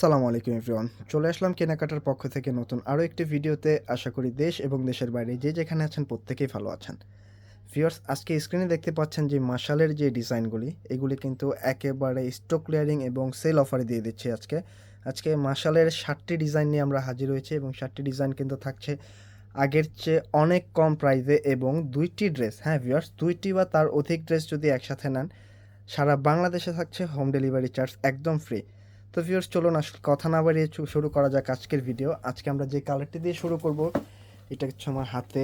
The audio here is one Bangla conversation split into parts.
সালামু আলাইকুম, এভরিওয়ান। চলে আসলাম কেনাকাটার পক্ষ থেকে নতুন আরও একটি ভিডিওতে। আশা করি দেশ এবং দেশের বাইরে যে যেখানে আছেন প্রত্যেকেই ভালো আছেন। ভিউয়ার্স, আজকে স্ক্রিনে দেখতে পাচ্ছেন যে মাশালের যে ডিজাইনগুলি, এগুলি কিন্তু একেবারে স্টক ক্লিয়ারিং এবং সেল অফারে দিয়ে দিচ্ছে আজকে। আজকে মাশালের ষাটটি ডিজাইন নিয়ে আমরা হাজির হয়েছি এবং ষাটটি ডিজাইন কিন্তু থাকছে আগের চেয়ে অনেক কম প্রাইসে এবং দুইটি ড্রেস হ্যাঁ ভিউয়ার্স, দুইটি বা তার অধিক ড্রেস যদি একসাথে নেন, সারা বাংলাদেশে থাকছে হোম ডেলিভারি চার্জ একদম ফ্রি। তো ভিউয়ার্স চলুন আসলে কথা না বাড়িয়ে শুরু করা যাক আজকের ভিডিও আজকে আমরা যে কালারটি দিয়ে শুরু করব, এটা হচ্ছে আমার হাতে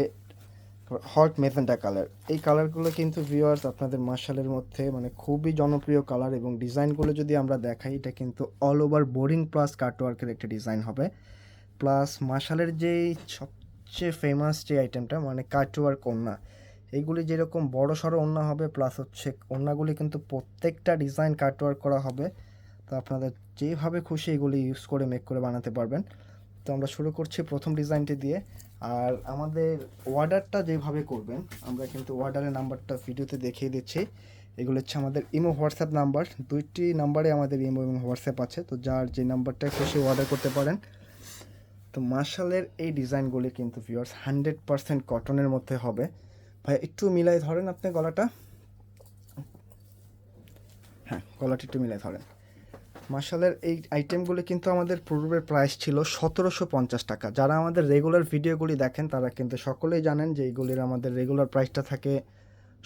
হট মেজেন্টা কালার এই কালারগুলো কিন্তু ভিউয়ার্স আপনাদের মার্শালের মধ্যে মানে খুবই জনপ্রিয় কালার এবং ডিজাইনগুলো যদি আমরা দেখাই, এটা কিন্তু অল ওভার বোরিং প্লাস কাটওয়ার্কের একটা ডিজাইন হবে। প্লাস মার্শালের যেই সবচেয়ে ফেমাস যে আইটেমটা মানে কাটওয়ার্ক ওন্না এইগুলি যেরকম বড় সড়ো ওন্না হবে প্লাস হচ্ছে ওন্নাগুলি কিন্তু প্রত্যেকটা ডিজাইন কাটওয়ার্ক করা হবে। তো আপনাদের যেভাবে খুশি এগুলি ইউজ করে মেক করে বানাতে পারবেন। তো আমরা শুরু করছি প্রথম ডিজাইনটি দিয়ে। আর আমাদের অর্ডারটা যেভাবে করবেন, আমরা কিন্তু অর্ডারের নাম্বারটা ভিডিওতে দেখিয়ে দিচ্ছি। এগুলো হচ্ছে আমাদের ইমো হোয়াটসঅ্যাপ নাম্বার দুইটি নাম্বারে আমাদের ইমো এবং হোয়াটসঅ্যাপ আছে। তো যার যে নাম্বারটা খুশি অর্ডার করতে পারেন। তো মার্শালের এই ডিজাইনগুলি কিন্তু ভিউয়ার্স হান্ড্রেড পারসেন্ট কটনের মধ্যে হবে। ভাই, একটু মিলাই ধরেন আপনি গলাটা। হ্যাঁ গলাটা একটু মিলাই ধরেন। মার্শালের এই আইটেমগুলি কিন্তু আমাদের পূর্বের প্রাইস ছিল সতেরোশো পঞ্চাশ টাকা। যারা আমাদের রেগুলার ভিডিওগুলি দেখেন, তারা কিন্তু সকলেই জানেন যে এইগুলির আমাদের রেগুলার প্রাইসটা থাকে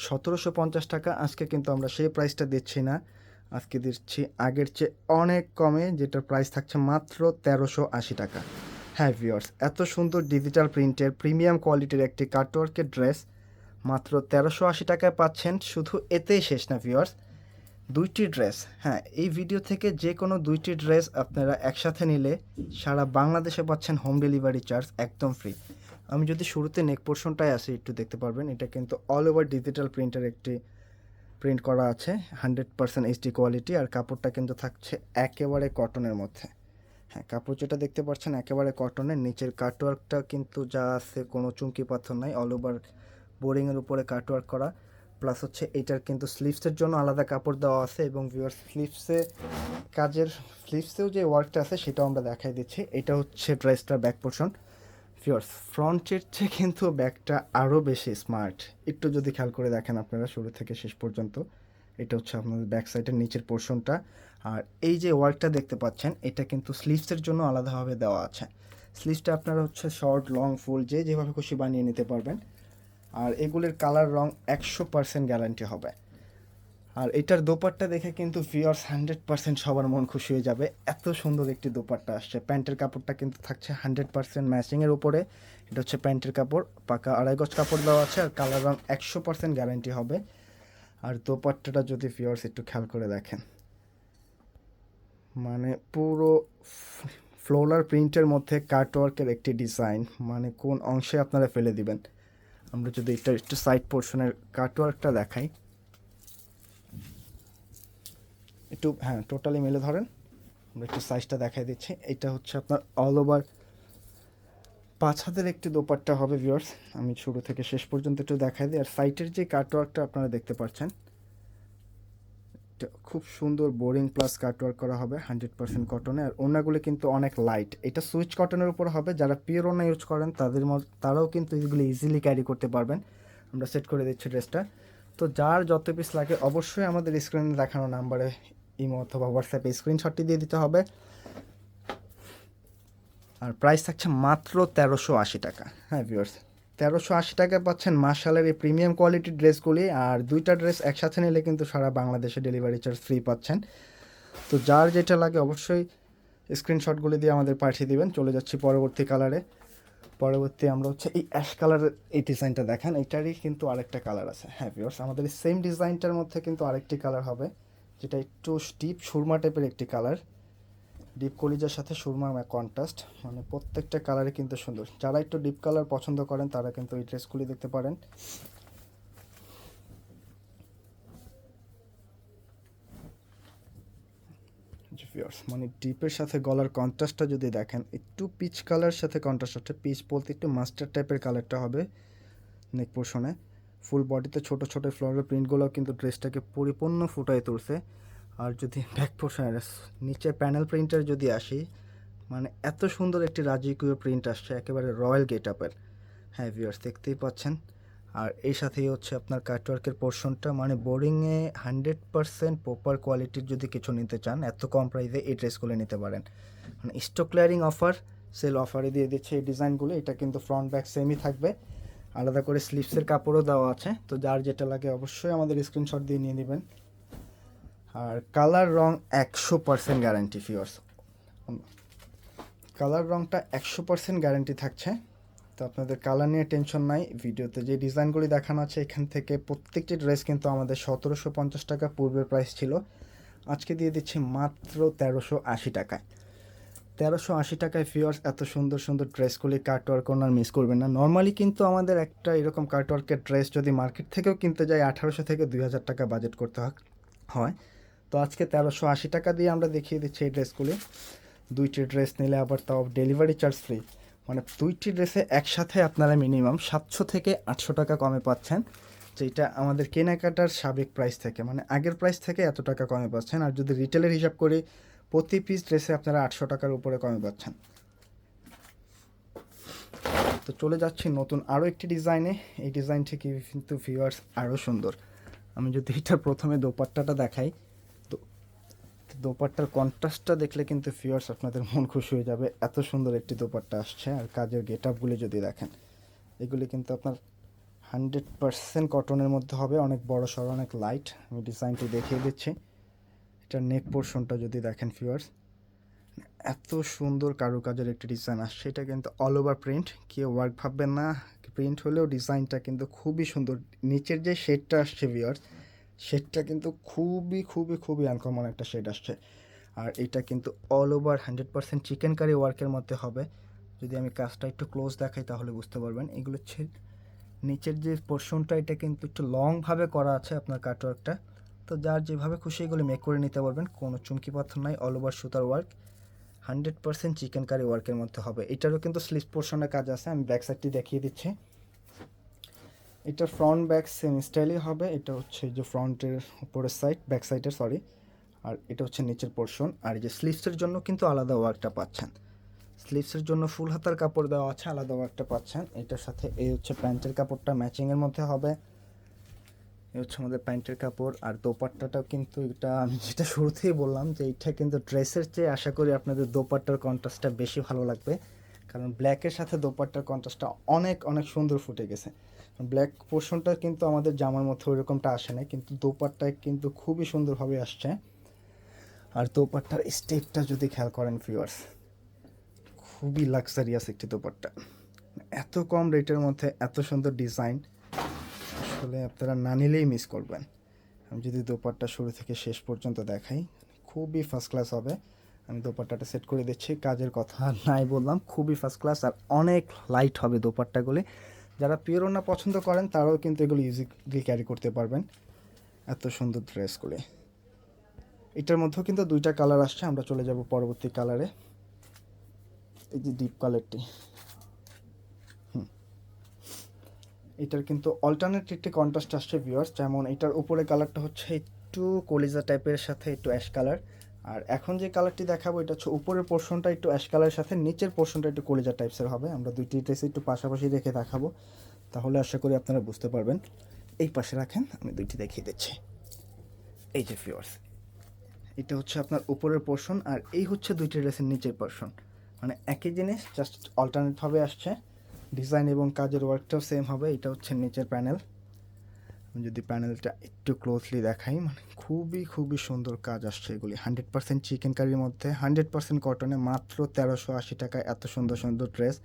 সতেরোশো পঞ্চাশ টাকা। আজকে কিন্তু আমরা সেই প্রাইসটা দিচ্ছি না। আজকে দিচ্ছি আগের চেয়ে অনেক কমে, যেটার প্রাইস থাকছে মাত্র তেরোশো আশি টাকা। হ্যাঁ ভিওর্স এত সুন্দর ডিজিটাল প্রিন্টের প্রিমিয়াম কোয়ালিটির একটি কাটওয়ার্কের ড্রেস মাত্র তেরোশো আশি টাকায় পাচ্ছেন। শুধু এতেই শেষ না ভিওর্স দুইটি ড্রেস হ্যাঁ এই ভিডিও থেকে যে কোনো দুইটি ড্রেস আপনারা একসাথে নিলে সারা বাংলাদেশে পাচ্ছেন হোম ডেলিভারি চার্জ একদম ফ্রি আমি যদি শুরুতে নেক পোর্শনটায় আসি, একটু দেখতে পারবেন, এটা কিন্তু অল ওভার ডিজিটাল প্রিন্টের একটি প্রিন্ট করা আছে হান্ড্রেড পার্সেন্ট এইচডি কোয়ালিটি আর কাপড়টা কিন্তু থাকছে একেবারে কটনের মধ্যে। হ্যাঁ কাপড় যেটা দেখতে পাচ্ছেন একেবারে কটনের নিচের কাটওয়ার্কটা কিন্তু যা আছে, কোনো চুমকি পাথর নাই অল ওভার বোরিংয়ের উপরে কাটওয়ার্ক করা। প্লাস হচ্ছে এটার কিন্তু স্লিভসের জন্য আলাদা কাপড় দেওয়া আছে এবং ভিউয়ার স্লিভসে কাজের স্লিভসেও যে ওয়ার্কটা আছে সেটাও আমরা দেখাই দিচ্ছি। এটা হচ্ছে ড্রেসটার ব্যাক পোর্শন ভিউয়ার্স ফ্রন্টের চেয়ে কিন্তু ব্যাকটা আরও বেশি স্মার্ট একটু যদি খেয়াল করে দেখেন আপনারা শুরু থেকে শেষ পর্যন্ত, এটা হচ্ছে আপনাদের ব্যাক সাইডের নিচের পোর্শনটা আর এই যে ওয়ার্কটা দেখতে পাচ্ছেন, এটা কিন্তু স্লিভসের জন্য আলাদাভাবে দেওয়া আছে। স্লিভসটা আপনারা হচ্ছে শর্ট লং ফুল যে যেভাবে খুশি বানিয়ে নিতে পারবেন। আর এগুলির কালার রং একশো পার্সেন্ট গ্যারান্টি হবে। আর এটার দোপাট্টা দেখে কিন্তু ভিওর্স হান্ড্রেড পার্সেন্ট সবার মন খুশি হয়ে যাবে। এত সুন্দর একটি দোপাট্টা আসছে। প্যান্টের কাপড়টা কিন্তু থাকছে হান্ড্রেড পার্সেন্ট ম্যাচিংয়ের উপরে। এটা হচ্ছে প্যান্টের কাপড়, পাকা আড়াই গজ কাপড় দেওয়া আছে আর কালার রং একশো পার্সেন্ট গ্যারান্টি হবে। আর দোপাট্টাটা যদি ভিওর্স একটু খেয়াল করে দেখেন মানে পুরো ফ্লোলার প্রিন্টের মধ্যে কাটওয়ার্কের একটি ডিজাইন মানে কোন অংশে আপনারা ফেলে দিবেন। আমরা যদি এটা একটু সাইড পোর্শনের কাটওয়ার্কটা দেখাই। একটু হ্যাঁ টোটালি মেলে ধরেন। আমরা একটু সাইজটা দেখাই দিচ্ছি। এটা হচ্ছে আপনার অল ওভার পাঁচ হাতের একটি দোপাট্টা হবে ভিউয়ার্স আমি শুরু থেকে শেষ পর্যন্ত একটু দেখাই দিই। আর সাইটের যে কাটওয়ার্কটা আপনারা দেখতে পাচ্ছেন খুব সুন্দর বোরিং প্লাস কাটওয়ার্ক করা হবে, হান্ড্রেড পার্সেন্ট কটনে আর ওনাগুলো কিন্তু অনেক লাইট এটা সুইচ কটনের উপর হবে। যারা পিওর ওনা ইউজ করেন, তাদের মধ্যে তারাও কিন্তু এগুলো ইজিলি ক্যারি করতে পারবেন। আমরা সেট করে দিচ্ছি ড্রেসটা তো যার যত পিস লাগে, অবশ্যই আমাদের স্ক্রিনে দেখানো নাম্বারে ইমো অথবা হোয়াটসঅ্যাপে স্ক্রিনশটটি দিয়ে দিতে হবে। আর প্রাইস থাকছে মাত্র তেরোশো আশি টাকা। হ্যাঁ ভিউয়ার্স তেরোশো আশি টাকায় পাচ্ছেন মার্শালের এই প্রিমিয়াম কোয়ালিটির ড্রেসগুলি, আর দুইটা ড্রেস একসাথে নিলে কিন্তু সারা বাংলাদেশে ডেলিভারি চার্জ ফ্রি পাচ্ছেন। তো যার যেটা লাগে অবশ্যই স্ক্রিনশটগুলি দিয়ে আমাদের পাঠিয়ে দিবেন। চলে যাচ্ছি পরবর্তী কালারে। পরবর্তী আমরা হচ্ছে এই অ্যাশ কালারের এই ডিজাইনটা দেখেন, এটারই কিন্তু আরেকটা কালার আছে। হ্যাঁ ভিউয়ার্স আমাদের এই সেম ডিজাইনটার মধ্যে কিন্তু আরেকটি কালার হবে, যেটা একটু ডিপ সুরমা টাইপের একটি কালার। ডিপ কলিজার সাথে সুরমা কন্ট্রাস্ট মানে প্রত্যেকটা কালারই কিন্তু সুন্দর। যারা একটু ডিপ কালার পছন্দ করেন, তারা কিন্তু এই ড্রেসগুলি দেখতে পারেন। মানে ডিপের সাথে গলার কন্ট্রাস্টটা যদি দেখেন, একটু পিচ কালার সাথে কন্ট্রাস্ট হচ্ছে পিচ বলতে একটু মাস্টার টাইপের কালারটা হবে নেক পোর্শনে ফুল বডিতে ছোট ছোট ফ্লোরাল প্রিন্টগুলো কিন্তু ড্রেসটাকে পরিপূর্ণ ফুটায় তুলছে। আর যদি ব্যাক পোর্শনের নিচে প্যানেল প্রিন্টার যদি আসি মানে এত সুন্দর একটি রাজকীয় প্রিন্ট আসছে, একেবারে রয়্যাল গেট আপের হ্যাঁ ভিউয়ার্স দেখতেই পাচ্ছেন। আর এই সাথেই হচ্ছে আপনার কাটওয়ার্কের পোর্শনটা মানে বোরিংয়ে হান্ড্রেড পারসেন্ট প্রপার কোয়ালিটির যদি কিছু নিতে চান, এত কম প্রাইসে এই ড্রেসগুলো নিতে পারেন। মানে স্টক ক্লিয়ারিং অফার সেল অফারে দিয়ে দিচ্ছে এই ডিজাইনগুলো এটা কিন্তু ফ্রন্ট ব্যাক সেমই থাকবে। আলাদা করে স্লিভসের কাপড়ও দেওয়া আছে, তো যার যেটা লাগে অবশ্যই আমাদের স্ক্রিনশট দিয়ে নিয়ে নেবেন। আর কালার রং একশো পার্সেন্ট গ্যারান্টি ফিওর্স কালার রংটা একশো পার্সেন্ট গ্যারান্টি থাকছে। তো আপনাদের কালার নিয়ে টেনশন নাই। ভিডিওতে যে ডিজাইনগুলি দেখানো আছে, এখান থেকে প্রত্যেকটি ড্রেস কিন্তু আমাদের সতেরোশো পঞ্চাশ টাকা পূর্বের প্রাইস ছিল। আজকে দিয়ে দিচ্ছি মাত্র তেরোশো আশি টাকায়। তেরোশো আশি টাকায় ফিওর্স এত সুন্দর সুন্দর ড্রেসগুলি কার্টওয়ার্ক ওনার মিস করবেন না। নর্মালি কিন্তু আমাদের একটা এরকম কার্টওয়ার্কের ড্রেস যদি মার্কেট থেকেও কিনতে যাই আঠারোশো থেকে দুই হাজার টাকা বাজেট করতে হয়। তো আজকে তেরোশো আশি টাকা দিয়ে আমরা দেখিয়ে দিচ্ছি এই ড্রেসগুলি। দুইটি ড্রেস নিলে আবার তাও ডেলিভারি চার্জ ফ্রি। মানে দুইটি ড্রেসে একসাথে আপনারা মিনিমাম সাতশো থেকে আটশো টাকা কমে পাচ্ছেন, যেটা আমাদের কেনাকাটার সাবেক প্রাইস থেকে। মানে আগের প্রাইস থেকে এত টাকা কমে পাচ্ছেন। আর যদি রিটেলের হিসাব করি, প্রতি পিস ড্রেসে আপনারা আটশো টাকার উপরে কমে পাচ্ছেন। তো চলে যাচ্ছি নতুন আরও একটি ডিজাইনে। এই ডিজাইনটি কিন্তু ভিউয়ার্স আরও সুন্দর। আমি যদি এটা প্রথমে দোপাট্টাটা দেখাই দোপাট্টার কন্ট্রাস্টটা দেখলে কিন্তু ফিয়ার্স আপনাদের মন খুশি হয়ে যাবে। এত সুন্দর একটি দোপাট্টা আসছে, আর কাজের গেট আপগুলি যদি দেখেন, এগুলি কিন্তু আপনার হান্ড্রেড পারসেন্ট কটনের মধ্যে হবে, অনেক বড় সড়, অনেক লাইট আমি ডিজাইনটি দেখিয়ে দিচ্ছি। এটার নেক পোর্শনটা যদি দেখেন ফিওয়ার্স এত সুন্দর কারুকাজের একটি ডিজাইন আসছে। এটা কিন্তু অল ওভার প্রিন্ট কেউ ওয়ার্ক ভাববেন না প্রিন্ট হলেও ডিজাইনটা কিন্তু খুবই সুন্দর। নিচের যে শেডটা আসছে ভিওয়ার্স শেডটা কিন্তু খুবই খুবই খুবই আনকমন একটা শেড আসছে। আর এটা কিন্তু all over hundred percent chikankari ওয়ার্কের মধ্যে হবে। যদি আমি কাজটা একটু ক্লোজ দেখাই তাহলে বুঝতে পারবেন। এগুলো হচ্ছে নিচের যে পোর্শনটা এটা কিন্তু একটু লংভাবে করা আছে আপনার কাটওয়ার্কটা তো যার যেভাবে খুশি এগুলো মেক করে নিতে পারবেন, কোনো চুমকি পাথর নাই অল ওভার সুতার work hundred percent chikankari ওয়ার্কের মধ্যে হবে। এটারও কিন্তু স্লিপ পোর্শনের কাজ আছে, আমি ব্যাক সাইডটি দেখিয়ে দিচ্ছি। এটা ফ্রন্ট ব্যাক সেম স্টাইলই হবে। এটা হচ্ছে যে ফ্রন্টের উপরের সাইড ব্যাক সাইডের সরি আর এটা হচ্ছে নিচের পোর্শন আর এই যে স্লিভসের জন্য কিন্তু আলাদা ওয়ার্কটা পাচ্ছেন। স্লিভসের জন্য ফুল হাতার কাপড় দেওয়া আছে, আলাদা ওয়ার্কটা পাচ্ছেন। এটার সাথে এই হচ্ছে প্যান্টের কাপড়টা ম্যাচিংয়ের মধ্যে হবে। এই হচ্ছে আমাদের প্যান্টের কাপড়। আর দোপাট্টাটাও কিন্তু এটা আমি যেটা শুরুতেই বললাম যে এটা কিন্তু ড্রেসের চেয়ে আশা করি আপনাদের দোপাট্টার কন্ট্রাস্টটা বেশি ভালো লাগবে। কারণ ব্ল্যাকের সাথে দোপাট্টার কন্ট্রাস্টটা অনেক অনেক সুন্দর ফুটে গেছে। ব্ল্যাক পোর্শনটা কিন্তু আমাদের জামার মধ্যে ওইরকমটা আসে না কিন্তু দোপাট্টায় কিন্তু খুবই সুন্দরভাবে আসছে। আর দোপাট্টার স্টেপটা যদি খেয়াল করেন ভিউয়ার্স খুবই লাক্সারিয়াস একটি দোপাট্টা। এত কম রেটের মধ্যে এত সুন্দর ডিজাইন আসলে আপনারা না নিলেই মিস করবেন। আমি যদি দোপাট্টা শুরু থেকে শেষ পর্যন্ত দেখাই, খুবই ফার্স্ট ক্লাস হবে। আমি দোপাট্টাটা সেট করে দিচ্ছি। কাজের কথা নাই বললাম, খুবই ফার্স্ট ক্লাস আর অনেক লাইট হবে দোপাট্টাগুলি। যারা পিওরোনা পছন্দ করেন, তারাও কিন্তু এগুলো ইজিলি ক্যারি করতে পারবেন। এত সুন্দর ড্রেসগুলি এটার মধ্যেও কিন্তু দুইটা কালার আসছে, আমরা চলে যাব পরবর্তী কালারে এই যে ডিপ কালারটি এটার কিন্তু অল্টারনেট একটি কন্ট্রাস্ট আসছে ভিউয়ার্স যেমন এটার উপরে কালারটা হচ্ছে একটু কলিজা টাইপের সাথে একটু অ্যাশ কালার আর এখন যে কালারটি দেখাবো, এটা হচ্ছে উপরের পোর্শনটা একটু অ্যাশ কালারের সাথে, নিচের পোর্শনটা একটু কলিজা টাইপসের হবে। আমরা দুইটি ড্রেস একটু পাশাপাশি রেখে দেখাবো। তাহলে আশা করি আপনারা বুঝতে পারবেন। এই পাশে রাখেন, আমি দুইটি দেখিয়ে দিচ্ছি। এই যে ভিউয়ার্স এটা হচ্ছে আপনার উপরের পোর্শন আর এই হচ্ছে দুইটি ড্রেসের নিচের পোর্শন মানে একই জিনিস জাস্ট অল্টারনেটভাবে আসছে। ডিজাইন এবং কাজের ওয়ার্কটাও সেম হবে, এটা হচ্ছে নিচের প্যানেল যদি প্যানেলটা একটু ক্লোজলি দেখাই মানে খুবই খুবই সুন্দর কাজ আসছে এগুলি। হান্ড্রেড পার্সেন্ট চিকেন কারির মধ্যে। হান্ড্রেড পার্সেন্ট কটনে মাত্র তেরোশো আশি টাকায় এত সুন্দর সুন্দর ড্রেস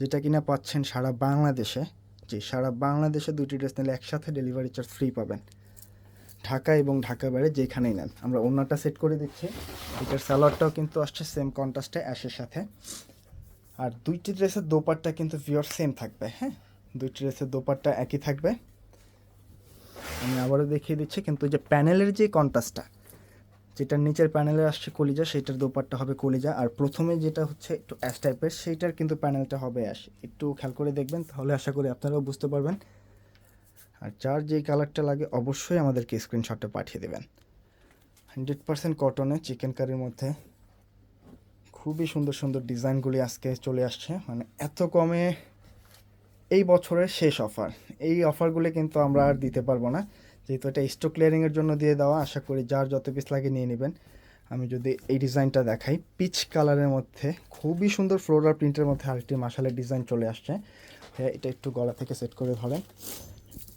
যেটা কিনা পাচ্ছেন সারা বাংলাদেশে। জি, সারা বাংলাদেশে দুটি ড্রেস নিলে একসাথে ডেলিভারি চার্জ ফ্রি পাবেন। ঢাকা এবং ঢাকা বাইরে যেখানেই নেন। আমরা অন্যটা সেট করে দিচ্ছি। এটার স্যালাডটাও কিন্তু আসছে সেম কন্ট্রাস্টে অ্যাশের সাথে। আর দুইটি ড্রেসের দোপাট্টা কিন্তু ভিওর সেম থাকবে হ্যাঁ? দুইটি ড্রেসের দোপাট্টা একই থাকবে। আমি আবারও দেখিয়ে দিচ্ছি, কিন্তু যে প্যানেলের যে কন্ট্রাস্টটা, যেটার নিচের প্যানেলে আসছে কলিজা সেটার দোপাট্টা হবে কলিজা। আর প্রথমে যেটা হচ্ছে একটু অ্যাশ টাইপের, সেইটার কিন্তু প্যানেলটা হবে অ্যাশ। একটু খেয়াল করে দেখবেন, তাহলে আশা করি আপনারাও বুঝতে পারবেন। আর যার যেই কালারটা লাগে, অবশ্যই আমাদেরকে স্ক্রিনশটটা পাঠিয়ে দেবেন। হান্ড্রেড পার্সেন্ট কটনে চিকেন কারির মধ্যে খুবই সুন্দর সুন্দর ডিজাইনগুলি আজকে চলে আসছে। মানে এত কমে এই বছরের শেষ অফার এই অফারগুলি কিন্তু আমরা আর দিতে পারব না। যেহেতু এটা স্টক ক্লিয়ারিংয়ের জন্য দিয়ে দেওয়া, আশা করি যার যত পিস লাগে নিয়ে নেবেন। আমি যদি এই ডিজাইনটা দেখাই পিচ কালারের মধ্যে, খুবই সুন্দর ফ্লোরাল প্রিন্টের মধ্যে আরেকটি মাসালের ডিজাইন চলে আসছে। হ্যাঁ এটা একটু গলা থেকে সেট করে ধরেন।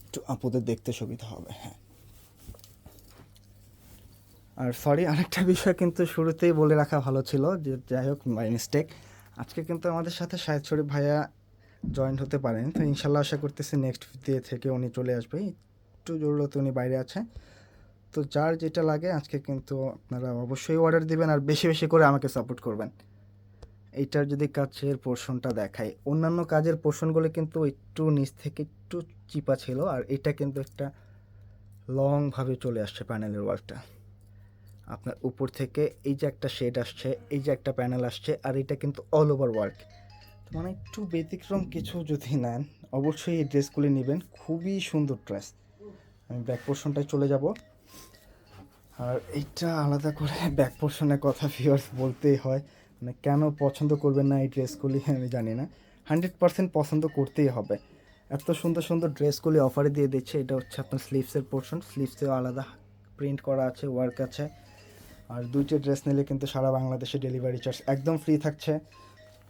একটু আপুদের দেখতে সুবিধা হবে হ্যাঁ। আর সরি আরেকটা বিষয় কিন্তু শুরুতেই বলে রাখা ভালো ছিল যে, যাই হোক বাই মিস্টেক আজকে কিন্তু আমাদের সাথে শাহেদ শরীফ ভাইয়া জয়েন্ট হতে পারেন। তো ইনশাল্লাহ আশা করতেছি নেক্সট ডে থেকে উনি চলে আসবে। একটু জরুরত উনি বাইরে আছে। তো যার যেটা লাগে আজকে কিন্তু আপনারা অবশ্যই অর্ডার দিবেন আর বেশি বেশি করে আমাকে সাপোর্ট করবেন। এইটার যদি কাছের পোর্শনটা দেখাই। অন্যান্য কাজের পোর্শনগুলো কিন্তু একটু নিচ থেকে একটু চিপা ছিল আর এটা কিন্তু একটা লংভাবে চলে আসছে প্যানেলের ওয়ার্কটা আপনার উপর থেকে এই যে একটা শেড আসছে, এই যে একটা প্যানেল আসছে আর এটা কিন্তু অল ওভার ওয়ার্ক মানে একটু ব্যতিক্রম কিছু যদি নেন, অবশ্যই এই ড্রেসগুলি নেবেন। খুবই সুন্দর ড্রেস। আমি ব্যাক পোর্শনটায় চলে যাব। আর এইটা আলাদা করে ব্যাক পোর্শনের কথা ভিউয়ার্স বলতেই হয়। মানে কেন পছন্দ করবেন না এই ড্রেসগুলি আমি জানি না। হান্ড্রেড পার্সেন্ট পছন্দ করতেই হবে। এত সুন্দর সুন্দর ড্রেসগুলি অফারে দিয়ে দিচ্ছে। এটা হচ্ছে আপনার স্লিভসের পোর্শন স্লিভসেও আলাদা প্রিন্ট করা আছে ওয়ার্ক আছে। আর দুইটি ড্রেস নিলে কিন্তু সারা বাংলাদেশে ডেলিভারি চার্জ একদম ফ্রি থাকছে।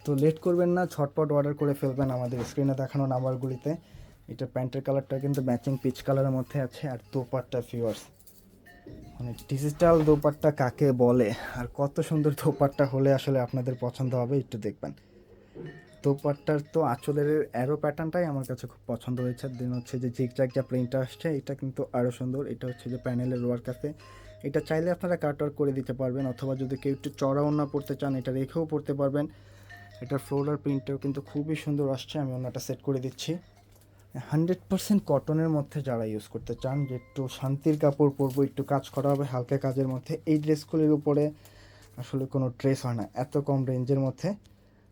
তো লেট করবেন না, ছটপট অর্ডার করে ফেলবেন আমাদের স্ক্রিনে দেখানো নাম্বারগুলিতে এটা প্যান্টের কালারটা কিন্তু ম্যাচিং পিচ কালারের মধ্যে আছে, আর দোপাট্টা ফিওয়ার্স মানে ডিজিটাল দোপাট্টা কাকে বলে, আর কত সুন্দর দোপাট্টা হলে আসলে আপনাদের পছন্দ হবে একটু দেখবেন। দোপাট্টার তো আঁচলের অ্যারো প্যাটার্নটাই আমার কাছে খুব পছন্দ হয়েছে। দেন হচ্ছে যে জিগজ্যাগ যা প্রিন্টটা আসছে, এটা কিন্তু আরও সুন্দর। এটা হচ্ছে যে প্যানেলের ওয়ার্ক আছে। এটা চাইলে আপনারা কাট করে দিতে পারবেন, অথবা যদি কেউ একটু চড়া ওনা পড়তে চান, এটা রেখেও পড়তে পারবেন। এটার ফ্লোরার প্রিন্টটাও কিন্তু খুবই সুন্দর আসছে, আমি ওনাটা সেট করে দিচ্ছি। হান্ড্রেড পার্সেন্ট কটনের মধ্যে যারা ইউজ করতে চান, যে একটু শান্তির কাপড় পরবো, একটু কাজ করা হবে হালকা কাজের মধ্যে, এই ড্রেসগুলির উপরে আসলে কোনো ড্রেস হয় না, এত কম রেঞ্জের মধ্যে।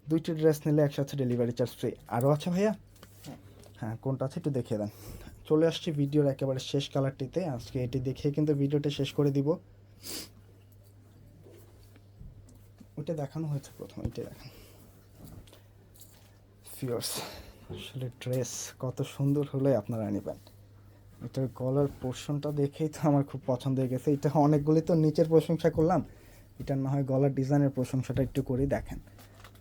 দুইটি ড্রেস নিলে একসাথে ডেলিভারি চার্জ ফ্রি আরও আছে ভাইয়া? হ্যাঁ কোনটা আছে একটু দেখিয়ে দেন। চলে আসছি ভিডিওর একেবারে শেষ কালারটিতে আজকে এটি দেখে কিন্তু ভিডিওটা শেষ করে দিব। ওইটা দেখানো হয়েছে প্রথম এটা দেখান। ফিওর্স আসলে ড্রেস কত সুন্দর হলে আপনারা নেবেন। এটার গলার পোর্শনটা দেখেই তো আমার খুব পছন্দ হয়ে গেছে। এটা অনেকগুলি তো নিচের প্রশংসা করলাম। এটা না হয় গলার ডিজাইনের প্রশংসাটা একটু করে দেখেন।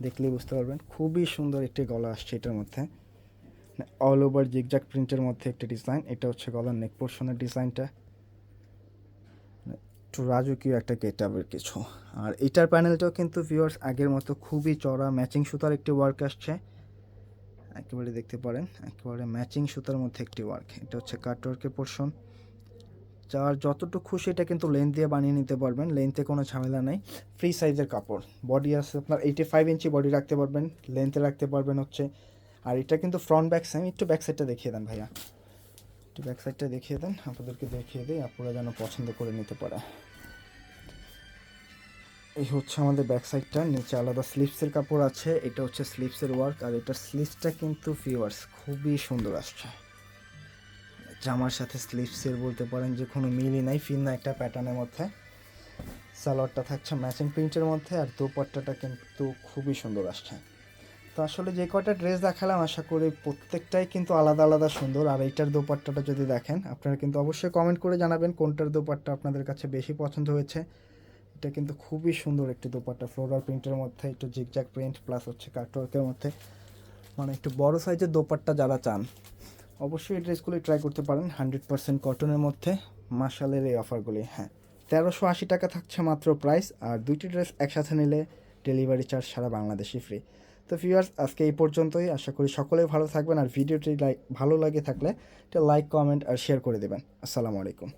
দেখলেই বুঝতে পারবেন, খুবই সুন্দর একটি গলা আসছে এটার মধ্যে। অল ওভার জিগজাক প্রিন্টের মধ্যে একটি ডিজাইন এটা হচ্ছে গলার নেক পোর্শনের ডিজাইনটা একটু রাজকীয় একটা গেট আপের কিছু। আর এটার প্যানেলটাও কিন্তু ভিউয়ার্স আগের মতো খুবই চড়া ম্যাচিং সুতার একটি ওয়ার্ক আসছে। একেবারে দেখতে পারেন, একেবারে ম্যাচিং সুতার মধ্যে একটি ওয়ার্ক এটা হচ্ছে কাটওয়ার্কের পোর্শন যার যতটুকু খুশি এটা কিন্তু লেন্থ দিয়ে বানিয়ে নিতে পারবেন লেন্থে কোনো ঝামেলা নেই। ফ্রি সাইজের কাপড়। বডি আছে আপনার এইটি ফাইভ ইঞ্চি বডি রাখতে পারবেন লেন্থে রাখতে পারবেন হচ্ছে। আর এটা কিন্তু ফ্রন্ট ব্যাক সেম একটু ব্যাক সাইডটা দেখিয়ে দেন ভাইয়া। একটু ব্যাক সাইডটা দেখিয়ে দেন, আপনাদেরকে দেখিয়ে দিই, আপনারা যেন পছন্দ করে নিতে পারে এই হচ্ছে আমাদের ব্যাক সাইডটা নিচে আলাদা স্লিপসের কাপড় আছে, এটা হচ্ছে স্লিপসের ওয়ার্ক আর এটার স্লিপসটা কিন্তু ফিওয়ার্স খুবই সুন্দর আসছে। জামার সাথে স্লিপসের বলতে পারেন যে কোনো মিলই নাই ফিল না একটা প্যাটার্নের মধ্যে। সালোয়ারটা থাকছে ম্যাচিং প্রিন্টের মধ্যে, আর দোপাট্টাটা কিন্তু খুবই সুন্দর আসছে। তো আসলে যে কটা ড্রেস দেখালাম, আশা করি প্রত্যেকটাই কিন্তু আলাদা আলাদা সুন্দর, আর এইটার দোপাট্টাটা যদি দেখেন, আপনারা কিন্তু অবশ্যই কমেন্ট করে জানাবেন কোনটার দোপাট্টা আপনাদের কাছে বেশি পছন্দ হয়েছে। এটা কিন্তু খুবই সুন্দর একটি দোপাট্টা। ফ্লোরাল প্রিন্টের মধ্যে একটু জিগজ্যাগ প্রিন্ট প্লাস হচ্ছে কাটওয়ার্কের মধ্যে। মানে একটু বড় সাইজের দোপাট্টা যারা চান, অবশ্যই এই ড্রেসগুলি ট্রাই করতে পারেন। হান্ড্রেড পার্সেন্ট কটনের মধ্যে মার্শালের এই অফারগুলি হ্যাঁ। তেরোশো আশি টাকা থাকছে মাত্র প্রাইস আর দুইটি ড্রেস একসাথে নিলে ডেলিভারি চার্জ সারা বাংলাদেশই ফ্রি তো ভিউয়ার্স আজকে এই পর্যন্তই। আশা করি সকলেই ভালো থাকবেন, আর ভিডিওটি লাইক ভালো লাগে থাকলে এটা লাইক কমেন্ট আর শেয়ার করে দেবেন। আসসালামু আলাইকুম।